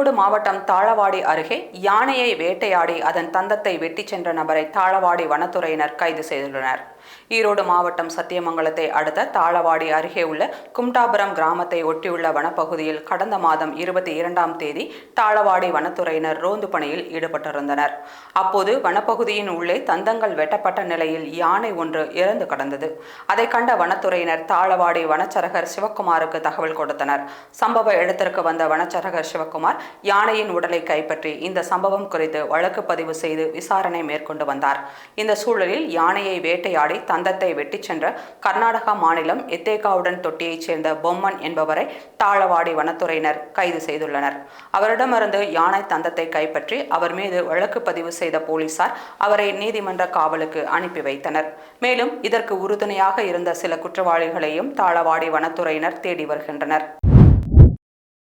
Erode மாவட்டம் தாளவாடி அருகே யானையை வேட்டையாடி அதன் தந்தத்தை வெட்டிச் சென்ற நபரை தாளவாடி வனத்துறையினர் கைது செய்துள்ளனர். ஈரோடு மாவட்டம் சத்தியமங்கலத்தை அடுத்த தாளவாடி அருகே உள்ள கும்டாபுரம் கிராமத்தை ஒட்டியுள்ள வனப்பகுதியில் கடந்த மாதம் இருபத்தி இரண்டாம் தேதி தாளவாடி வனத்துறையினர் ரோந்து பணியில் ஈடுபட்டிருந்தனர். அப்போது வனப்பகுதியின் உள்ளே தந்தங்கள் வெட்டப்பட்ட நிலையில் யானை ஒன்று இறந்து கடந்தது. அதை கண்ட வனத்துறையினர் தாளவாடி வனச்சரகர் சிவக்குமாருக்கு தகவல் கொடுத்தனர். சம்பவ இடத்திற்கு வந்த வனச்சரகர் சிவக்குமார் யானையின் உடலை கைப்பற்றி இந்த சம்பவம் குறித்து வழக்கு பதிவு செய்து விசாரணை மேற்கொண்டு வந்தார். இந்த சூழலில் யானையை வேட்டையாடி தந்தத்தை வெட்டிச் சென்ற கர்நாடகா மாநிலம் எத்தேகாவுடன் தொட்டியைச் சேர்ந்த பொம்மன் என்பவரை தாளவாடி வனத்துறையினர் கைது செய்துள்ளனர். அவரிடமிருந்து யானை தந்தத்தை கைப்பற்றி அவர் மீது வழக்கு பதிவு செய்த போலீசார் அவரை நீதிமன்ற காவலுக்கு அனுப்பி வைத்தனர். மேலும் இதற்கு உறுதுணையாக இருந்த சில குற்றவாளிகளையும் தாளவாடி வனத்துறையினர் தேடி வருகின்றனர்.